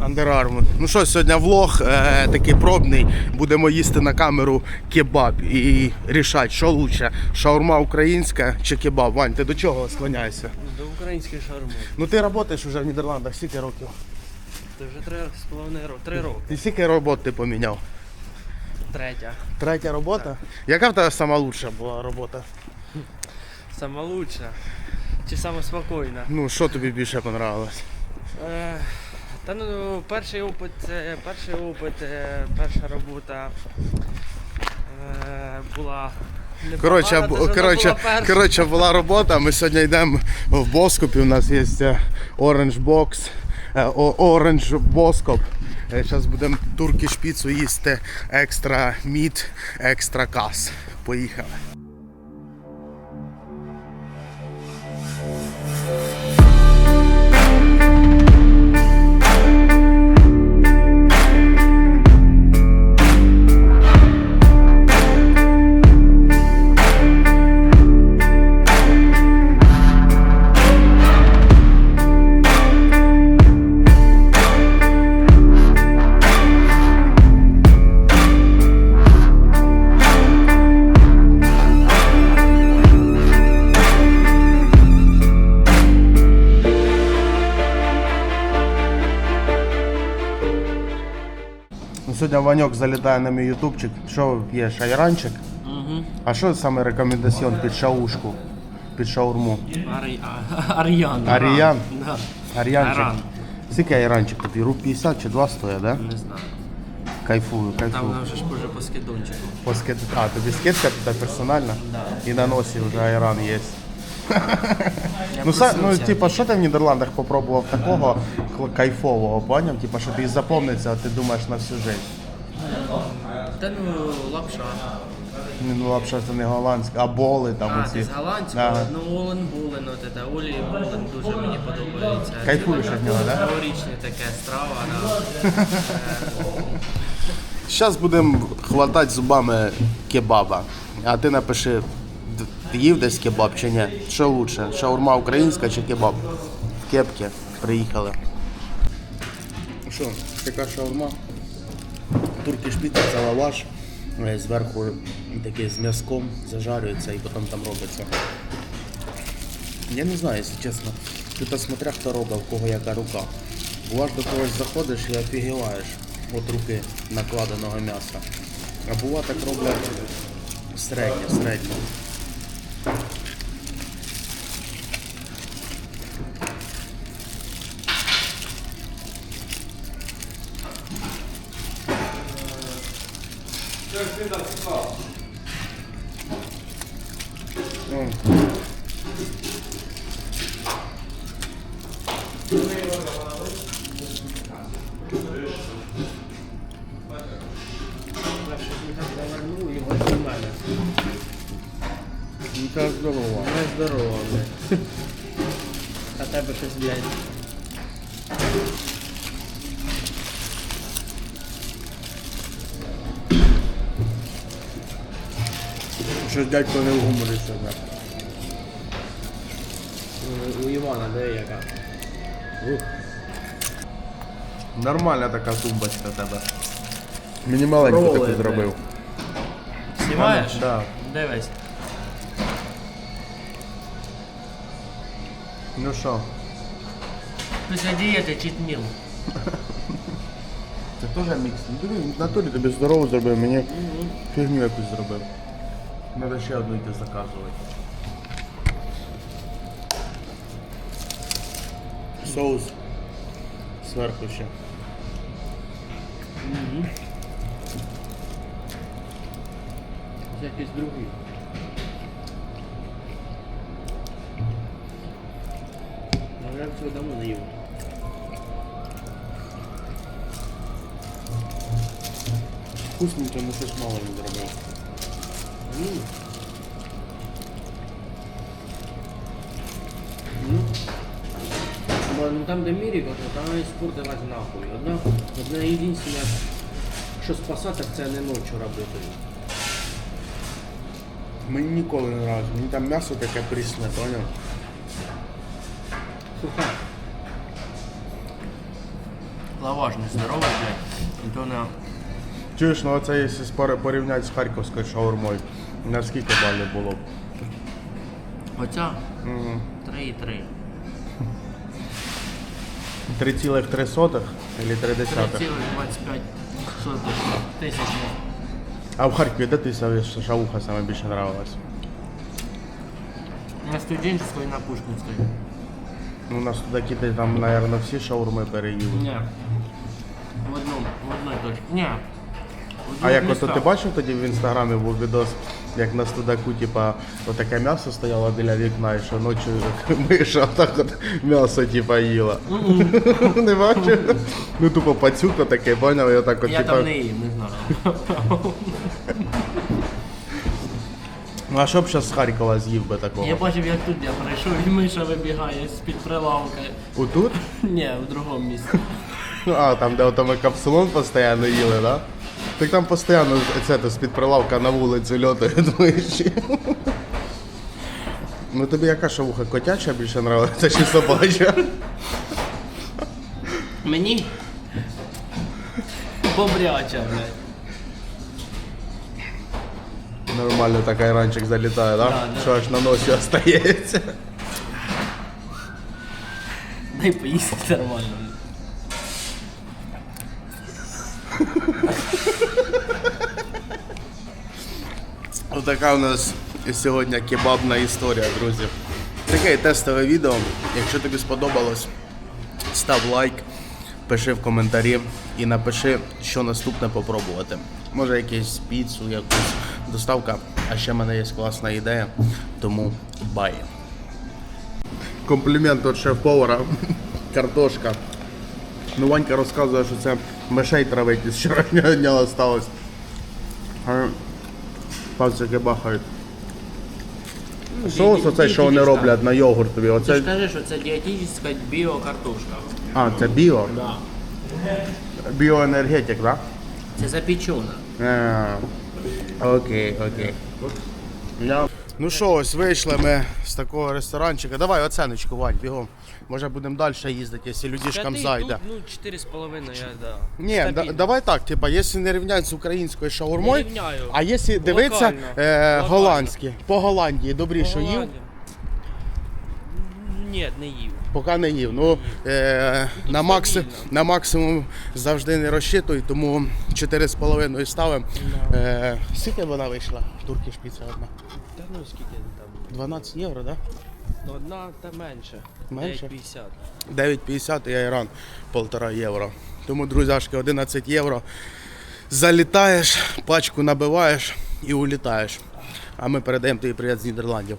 Under Armour. Ну що, сьогодні влог е, такий пробний. Будемо їсти на камеру кебаб і рішати, що лучше, шаурма українська чи кебаб. Вань, ти до чого склоняєшся? До української шаурми. Ну ти працюєш вже в Нідерландах скільки років? Це вже три з половиною роки. Три роки. Ти скільки робот ти поміняв? Третя. Третя робота? Яка в тебе сама лучша була робота? Сама лучша. Чи сама спокійна? Ну, що тобі більше понравилось? Е, та ну, перший опит, е, перший опит, е, перша робота е, була. Коротше, коротше, була коротше, була робота. Ми сьогодні йдемо в Боскопі. У нас є е, Orange Box, Orange Боскоп. Зараз будемо турки шпіцу їсти екстра міт, екстра кас. Поїхали. Ну, Сьогодні Ваньок залітає на мій ютубчик. Що п'єш? Айранчик? Мгм. А що саме рекомендаціон під шаушку? Під шаурму? Арі... а- Ар'ян. Да. Ар'янчик? Аран. Скільки айранчик тобі? Руб 50 чи 2 стоїть, да? Не знаю. Кайфую, Там кайфую. вона вже ж позже по скидончику. По скид... А, тобі скидка туди персональна? Да. І на носі вже айран є. Ну, са, ну, типа, що ти в Нідерландах попробував такого кл- кайфового, поняв? Типа, що тобі запомниться, а ти думаєш на всю життя. Та ну, лапша. Ні, Ну, взагалі це не голландська, а боли там А, оці. ти з голландського? Ага. Ну, Олен Булен, от це, Олі Булен дуже мені подобається. Кайфуєш від нього, да? Новорічне таке страва, да. Зараз будемо хватати зубами кебаба. А ти напиши, ти їв десь кебаб чи ні? Що лучше? Шаурма українська чи кебаб? В кепки приїхали. Що, така шаурма? Турки шпіця, це лаваш. Е, Зверху такий з м'язком зажарюється і потім там робиться. Я не знаю, якщо чесно. Тут смотря хто робить, в кого яка рука. Буваєш до когось заходиш і офігіваєш от руки накладеного м'яса. А бува так роблять середньо, середньо. Ну, Повернув це здорово. Не здорово, блядь. А тебе щось, блядь. Щось дядько не в гуморі сьогодні. У- Івана, де яка? Ух. Нормальна така тумбочка в тебе. Мені маленьку Пробували, таку зробив. Знімаєш? Да. Дивись. Ну що, Після дієти читміл. це теж мікс. Ну, диви, в натурі тобі здорово зробив, мені фігню якусь зробив. Треба ще одну йти заказувати. Соус зверху ще. Це якийсь другий. Ну, цього давно не. Вкусненько, але щось мало зробив. М. Бо, Ну там, де Мірік, от, там і спортилась нахуй. Одна, одне єдине, що спасати, це не ночі робити. Мені ніколи не нравилось. Мені там м'ясо таке прісне, поняв? Суха. Лаваш не здоровий, блядь. І то на Чуєш, ну оце якщо порівняти з харківською шаурмою, на скільки балів було? б? оця 3,3. 3,3 или 3 3,25 тисячних. А в Харкові де ти шавуха саме більше нравилась? На студенческой і на Пушкінській. Ну, у нас туди кидай там, наверное, всі шаурми переїли. Ні. В одному, в одній точці. Ні. В А двох як ото містах. ти бачив тоді в інстаграмі був відос, як на студаку, типа, отаке м'ясо стояло біля вікна, і що ночі миша так от м'ясо типа їла. Не бачив? Ну тупо пацюка таке, поняв, і отак от Я типа. там не їм, не знаю. Ну а що б зараз з Харкова з'їв би такого? Я бачив, як тут я прийшов, і миша вибігає з-під прилавка. Отут? Ні, в другому місці. А, там, де ото ми капсулон постійно їли, да? Так там постійно це то з-під прилавка на вулицю льотають миші. Ну тобі яка шавуха, котяча більше нравиться чи собача? Мені? Бобряча, блядь. Нормально так айранчик залітає, да? Да, да. Що аж на носі остається. Дай поїсти нормально. Отака у нас сьогодні кебабна історія, друзі. Таке тестове відео. Якщо тобі сподобалось, став лайк, пиши в коментарі і напиши, що наступне попробувати. Може якийсь піцу, якусь доставка. А ще в мене є класна ідея, тому бай. Комплімент від шеф-повара. Картошка. Ну, Ванька розказує, що це мишей травить із вчорашнього дня осталось. А Пальчики бахають. Соус оцей, що вони роблять на йогуртові. Ти ж кажеш, що це дієтична біокартошка. А, це біо. Да. Біоенергетик, так? Це запічена. Окей, окей. Ну що, ось вийшли ми з такого ресторанчика. Давай оценочку, Вань, бігом. Може будемо далі їздити, якщо людішкам зайде. Ну, 4,5 я, да. Ні, да, давай так, типа, якщо не рівняють з українською шаурмою, Не рівняю. а якщо дивитися Локально. е, Локально. голландські, по Голландії добріше їв, Голландія. Ні, не їв. поки не їв. Ну, е, на, макси, стабільно. на максимум завжди не розчитуй, тому 4,5 ставимо. Е, скільки вона вийшла? Турки шпіца одна. Та ну скільки там? 12 євро, так? Ну, Одна та менше. Менше? 9,50. 9,50 і айран 1,5 євро. Тому, друзяшки, 11 євро. Залітаєш, пачку набиваєш і улітаєш. А ми передаємо тобі привіт з Нідерландів.